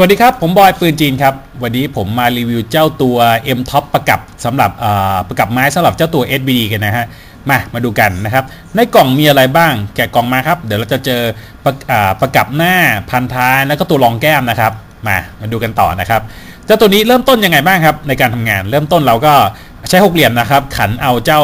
สวัสดีครับ ผมบอยปืนจีนครับ วันนี้ผมมารีวิวเจ้าตัว M Top ประกับสำหรับประกับไม้สำหรับเจ้าตัว SBD กันนะฮะ มา มาดูกันนะครับ ในกล่องมีอะไรบ้าง แกะกล่องมาครับ เดี๋ยวเราจะเจอประประกับหน้าพันท้ายแล้วก็ตัวรองแก้มนะครับ มา มาดูกันต่อนะครับ เจ้าตัวนี้เริ่มต้นยังไงบ้างครับ ในการทำงาน เริ่มต้นเราก็ใช้หกเหลี่ยมนะครับ ขันเอาเจ้า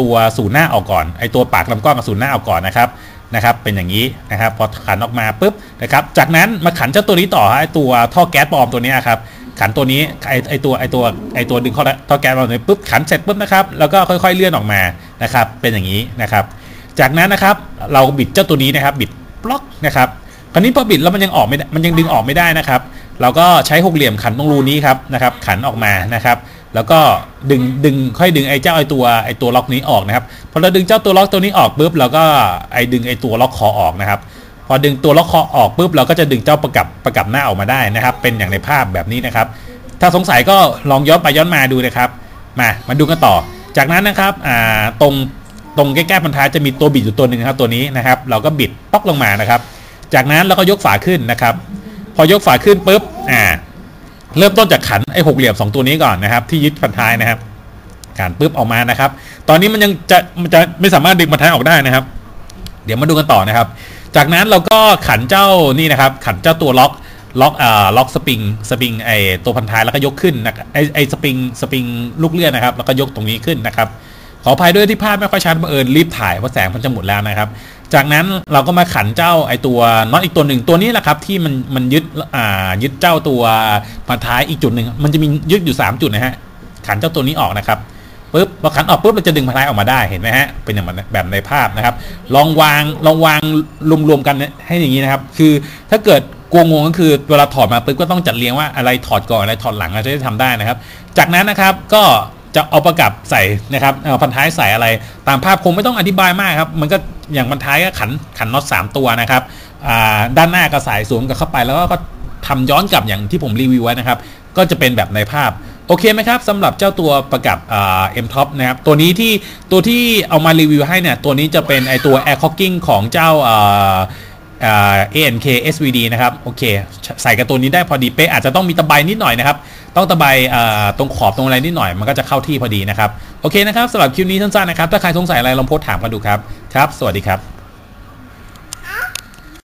ตัวสูนหน้าออกก่อน ไอตัวปากลำกล้องกับสูนหน้าออกก่อนนะครับ นะครับเป็นอย่างนี้นะครับพอขันออกมาปุ๊บนะครับจากนั้นมาขันเจ้าตัวนี้ต่อไอตัวท่อแก๊สปลอมตัวนี้ครับขันตัวนี้ไอไอตัวไอตัวไอตัวดึงข้อท่อแก๊สปลอมนี้ปุ๊บขันเสร็จปุ๊บนะครับแล้วก็ค่อยๆเลื่อนออกมานะครับเป็นอย่างนี้นะครับจากนั้นนะครับเราบิดเจ้าตัวนี้นะครับบิดบล็อกนะครับคราวนี้พอบิดแล้วมันยังออกไม่มันยังดึงออกไม่ได้นะครับ เราก็ใช้หกเหลี่ยมขันตรงรูนี้ครับนะครับขันออกมานะครับ แล้วก็ดึงดึงค่อยดึงไอ้เจ้าไอ้ตัวไอ้ตัวล็อกนี้ออกนะครับพอเราดึงเจ้าตัวล็อกตัวนี้ออกปุ๊บเราก็ไอ้ดึงไอ้ตัวล็อกคอออกนะครับ พอดึงตัวล็อกคอออกปุ๊บเราก็จะดึงเจ้าประกับประกับหน้าออกมาได้นะครับ เป็นอย่างในภาพแบบนี้นะครับ ถ้าสงสัยก็ลองย้อนไปย้อนมาดูนะครับมามาดูกันต่อ จากนั้นนะครับอ่าตรงตรงใกล้ๆพันท้ายจะมีตัวบิดอยู่ตัวหนึ่งครับตัวนี้นะครับ เราก็บิดป๊อกลงมานะครับ จากนั้นเราก็ยกฝาขึ้นนะครับ พอยกฝาขึ้นปุ๊บอ่า เริ่มต้นจากขันไอ้หกเหลี่ยม2ตัวนี้ก่อนนะครับ ที่ยึดพันท้ายนะครับขันปุ๊บออกมานะครับ ตอนนี้มันยังจะมันจะไม่สามารถดึงพันท้ายออกได้นะครับ เดี๋ยวมาดูกันต่อนะครับ จากนั้นเราก็ขันเจ้านี่นะครับ ขันเจ้าตัวล็อกล็อกอ่าล็อกสปริงสปริงไอตัวพันท้ายแล้วก็ยกขึ้นนะไอไอสปริงสปริงลูกเลื่อนนะครับ แล้วก็ยกตรงนี้ขึ้นนะครับ ขออภัยด้วยที่ภาพไม่ค่อยชัดบังเอิญรีบถ่ายเพราะแสงมันจะหมดแล้วนะครับ จากนั้นเราก็มาขันเจ้าไอตัวน็อตอีกตัวหนึ่งตัวนี้แหละครับที่มันมันยึดอ่ายึดเจ้าตัวพันท้ายอีกจุดหนึ่งมันจะมียึดอยู่ 3 จุดนะฮะขันเจ้าตัวนี้ออกนะครับปุ๊บพอขันออกปุ๊บเราจะดึงพันท้ายออกมาได้เห็นไหมฮะเป็นอย่างแบบในภาพนะครับ ลองวางลองวางรวมๆกันให้อย่างนี้นะครับ คือถ้าเกิดกลัวงงก็คือเวลาถอดมาปุ๊บก็ต้องจัดเรียงว่าอะไรถอดก่อนอะไรถอดหลังเราจะได้ทำได้นะครับ จากนั้นนะครับก็จะเอาประกับใส่นะครับพันท้ายใส่อะไรตามภาพคงไม่ต้องอธิบายมากครับ มันก็ อย่างบรรท้ายก็ขันขันน็อตสามตัวนะครับด้านหน้าก็ใส่สวมกับเข้าไปแล้วก็ทำย้อนกลับอย่างที่ผมรีวิวไว้นะครับ ก็จะเป็นแบบในภาพโอเคไหมครับสำหรับเจ้าตัวประกับเอ็มท็อปนะครับตัวนี้ที่ตัวที่เอามารีวิวให้เนี่ยตัวนี้จะเป็นไอตัวแอร์คอกกิ้งของเจ้า ANK SVD นะครับโอเค ใส่กระตัวนี้ได้พอดีเป๊ะอาจจะต้องมีตะไบนิดหน่อยนะครับ ต้องตะไบตรงขอบตรงอะไรนิดหน่อย มันก็จะเข้าที่พอดีนะครับ โอเคนะครับสำหรับคลิปนี้สั้นๆนะครับ ถ้าใครสงสัยอะไรลองโพสถามกันดูครับ ครับ สวัสดีครับ